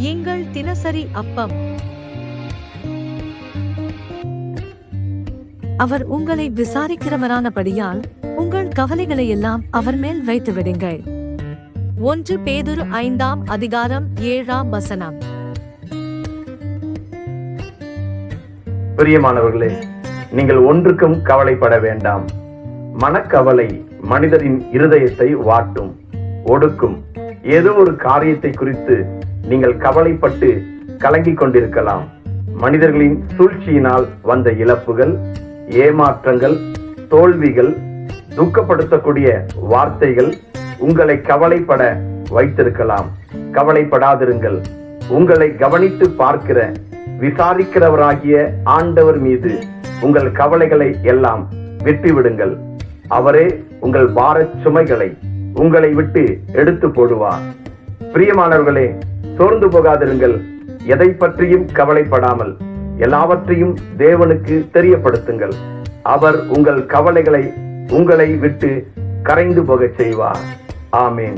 எங்கள் தினசரி அப்பம். அவர் உங்களை விசாரிக்கிறவரானபடியால் உங்கள் கவலைகளை எல்லாம் அவர் மேல் வைத்து விடுங்கள். ஒன்று பேதுரு ஐந்தாம் அதிகாரம் ஏழாம் வசனம். பிரியமானவர்களே நீங்கள் ஒன்றுக்கும் கவலைப்பட வேண்டாம். மனக்கவலை மனிதரின் இருதயத்தை வாட்டும் ஒடுக்கும். ஏதோ ஒரு காரியத்தை குறித்து நீங்கள் கவலைப்பட்டு கலங்கிக் கொண்டிருக்கலாம். மனிதர்களின் சூழ்ச்சியினால் வந்த இழப்புகள் ஏமாற்றங்கள் தோல்விகள் துக்கப்படுத்தக்கூடிய வார்த்தைகள் உங்களை கவலைப்பட வைத்திருக்கலாம். கவலைப்படாதிருங்கள். உங்களை கவனித்து பார்க்கிற விசாரிக்கிறவராகிய ஆண்டவர் மீது உங்கள் கவலைகளை எல்லாம் விட்டுவிடுங்கள். அவரே உங்கள் பாரச் சுமைகளை உங்களை விட்டு எடுத்து போடுவான். பிரியமானவர்களே சோர்ந்து போகாதிருங்கள். எதை பற்றியும் கவலைப்படாமல் எல்லாவற்றையும் தேவனுக்கு தெரியப்படுத்துங்கள். அவர் உங்கள் கவலைகளை உங்களை விட்டு கரைந்து போகச் செய்வார். ஆமேன்.